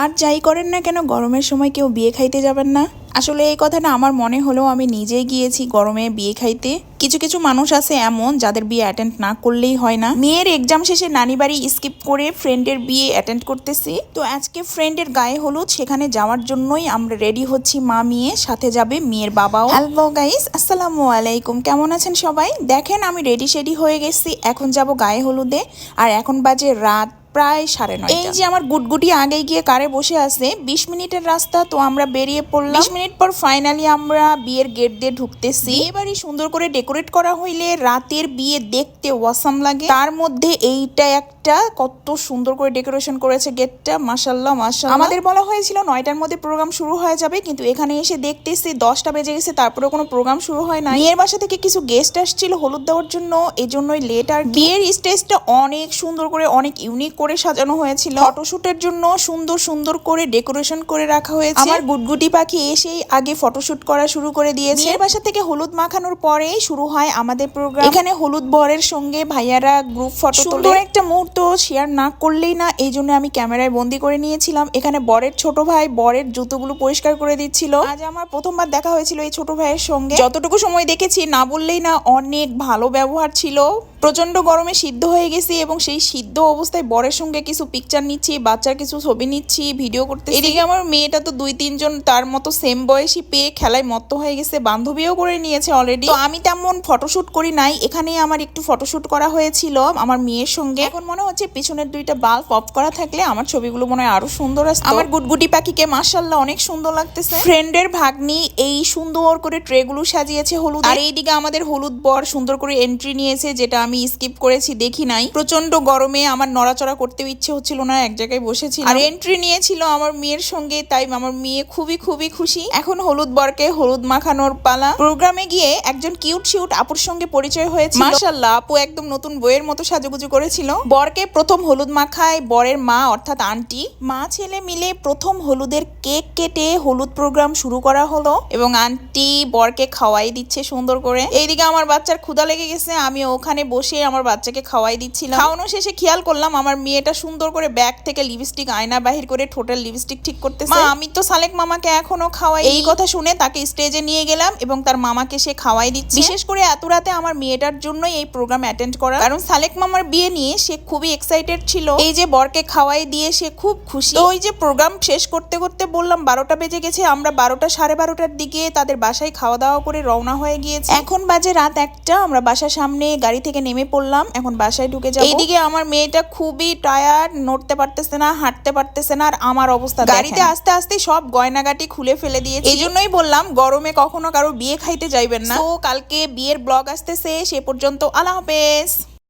আর যাই করেন না কেন, গরমের সময় কেউ বিয়ে খাইতে যাবেন না। আসলে এই কথাটা আমার মনে হলেও আমি নিজেই গিয়েছি গরমে বিয়ে খাইতে। কিছু কিছু মানুষ আছে এমন যাদের বিয়ে অ্যাটেন্ড না করলেই হয় না। মেয়ের এক্সাম শেষে নানি বাড়ি স্কিপ করে ফ্রেন্ডের বিয়ে অ্যাটেন্ড করতেছি। তো আজকে ফ্রেন্ডের গায়ে হলুদ, সেখানে যাওয়ার জন্যই আমরা রেডি হচ্ছি মা মেয়ে, সাথে যাবে মেয়ের বাবাও। হ্যালো গাইস আসসালামু আলাইকুম। কেমন আছেন সবাই? দেখেন আমি রেডি শেডি হয়ে গেছি, এখন যাব গায়ে হলুদে। আর এখন বাজে রাত প্রায় সাড়ে নয় এই যে আমার গুটগুটি আগে গিয়ে কারে বসে আছে বিশ মিনিটের রাস্তা তো আমরা বেরিয়ে পড়লাম। বিশ মিনিট পর ফাইনালি আমরা বিয়ের গেট দিয়ে ঢুকতেছি। এবারই সুন্দর করে ডেকোরেট করা হইলে রাতের বিয়ে দেখতে ওয়াসাম লাগে। তার মধ্যে এইটা একটা কত সুন্দর করে ডেকোরেশন করেছে গেটটা মাসাল্লাহ মাসাল্লাহ আমাদের বলা হয়েছিল নয়টার মধ্যে প্রোগ্রাম শুরু হয়ে যাবে কিন্তু এখানে এসে দেখতেছি দশটা বেজে গেছে তারপরে কোনো প্রোগ্রাম শুরু হয় না মেয়ের বাসা থেকে কিছু গেস্ট আসছিল হলুদ দেওয়ার জন্য এজন্যই লেট আর বিয়ের স্টেজটা অনেক সুন্দর করে অনেক ইউনিক করে সাজানো হয়েছিল। ফটোশুটের জন্য সুন্দর সুন্দর করে ডেকোরেশন করে রাখা হয়েছে। আমার গুটগুটি পাখি এসেই আগে ফটোশুট করা শুরু করে দিয়েছে। মেয়ের বাসা থেকে হলুদ মাখানোর পরেই শুরু হয় আমাদের প্রোগ্রাম। এখানে হলুদ বরের সঙ্গে ভাইয়ারা গ্রুপ ফটো সুন্দর একটা মুহূর্ত শেয়ার না করলেই না এই জন্য আমি ক্যামেরায় বন্দি করে নিয়েছিলাম। এখানে বরের ছোট ভাই বরের জুতোগুলো পরিষ্কার করে দিচ্ছিল। আজ আমার প্রথমবার দেখা হয়েছিল এই ছোট ভাইয়ের সঙ্গে। যতটুকু সময় দেখেছি না বললেই না অনেক ভালো ব্যবহার ছিল। প্রচণ্ড গরমে সিদ্ধ হয়ে গেছি এবং সেই সিদ্ধ অবস্থায় বরের সঙ্গে কিছু পিকচার নিচ্ছি বাচ্চার কিছু ছবি নিচ্ছি ভিডিও করতে এদিকে আমার মেয়েটা তো দুই তিনজন তার মতো সেম বয়সী পেয়ে খেলায় মত্ত হয়ে গেছে বান্ধবীও করে নিয়েছে অলরেডি তো আমি তেমন ফটোশুট করি নাই এখানেই আমার একটু ফটোশুট করা হয়েছিল আমার মেয়ের সঙ্গে। এখন মনে হচ্ছে পিছনের দুইটা বাল্ব অফ করা থাকলে আমার ছবিগুলো মনে হয় আরও সুন্দর আসতো। আমার গুটগুটি পাখিকে মাশাল্লাহ অনেক সুন্দর লাগতেছে। ফ্রেন্ডের ভাগ্নি এই সুন্দর করে ট্রেগুলো সাজিয়েছে হলুদ। আর এইদিকে আমাদের হলুদ বর সুন্দর করে এন্ট্রি নিয়েছে যেটা আমি স্কিপ করেছি, দেখি নাই। প্রচণ্ড গরমে আমার নড়াচড়া করতেও ইচ্ছে হচ্ছিল না, এক জায়গায় বসেছি আর এন্ট্রি নিয়েছিল আমার মেয়ের সঙ্গে, তাই আমার মেয়ে খুবই খুবই খুশি। এখন হলুদ বরকে হলুদ মাখানোর পালা। প্রোগ্রামে গিয়ে একজন কিউট শিউট আপুর সঙ্গে পরিচয় হয়েছে মাশাল্লাহ আপু একদম নতুন বইয়ের মতো সাজুগুজু করেছিল। বরকে প্রথম হলুদ মাখায় বরের মা, অর্থাৎ আন্টি। মা, ছেলে মিলে প্রথম হলুদের কেক কেটে হলুদ প্রোগ্রাম শুরু করা হলো এবং আন্টি বরকে খাওয়াই দিচ্ছে সুন্দর করে। এইদিকে আমার বাচ্চার ক্ষুধা লেগে গেছে, আমি ওখানে বসে আমার বাচ্চাকে খাওয়াই দিচ্ছিলাম। খাওয়ানো শেষে খেয়াল করলাম আমার মেয়েটা সুন্দর করে ব্যাগ থেকে লিপস্টিক আয়না বাহির করে টোটাল লিপস্টিক ঠিক করতেছে। মা আমি তো সালেক মামাকে এখনও খাওয়াই এই কথা শুনে তাকে স্টেজে নিয়ে গেলাম এবং তার মামাকে সে খাওয়াই দিচ্ছে। বিশেষ করে এত রাতে আমার মেয়েটার জন্যই এই প্রোগ্রাম অ্যাটেন্ড করা। কারণ সালেক মামার বিয়ে নিয়ে সে খুবই এক্সাইটেড ছিল। এই যে বরকে খাওয়াই দিয়ে সে খুব খুশি। তো ওই যে প্রোগ্রাম শেষ করতে করতে বললাম বারোটা বেজে গেছে আমরা বারোটা সাড়ে বারোটার দিকে তাদের বাসায় খাওয়া দাওয়া করে রওনা হয়ে গিয়েছে। এখন বাজে রাত একটা আমরা বাসার সামনে গাড়ি থেকে নেমে পড়লাম এখন বাসায় ঢুকে যাব। এইদিকে আমার মেয়েটা খুবই টায়ার্ড নড়তে পারতেছে না হাঁটতে পারতেছে না আর আমার অবস্থা গাড়িতে আস্তে আস্তে সব গয়নাগাটি খুলে ফেলে দিয়েছে। এই জন্যই বললাম গরমে কখনো কারও বিয়ে খাইতে যাইবেন না। তো কালকে বিয়ের ব্লগ আসতেছে সে পর্যন্ত আল্লাহ হাফেজ।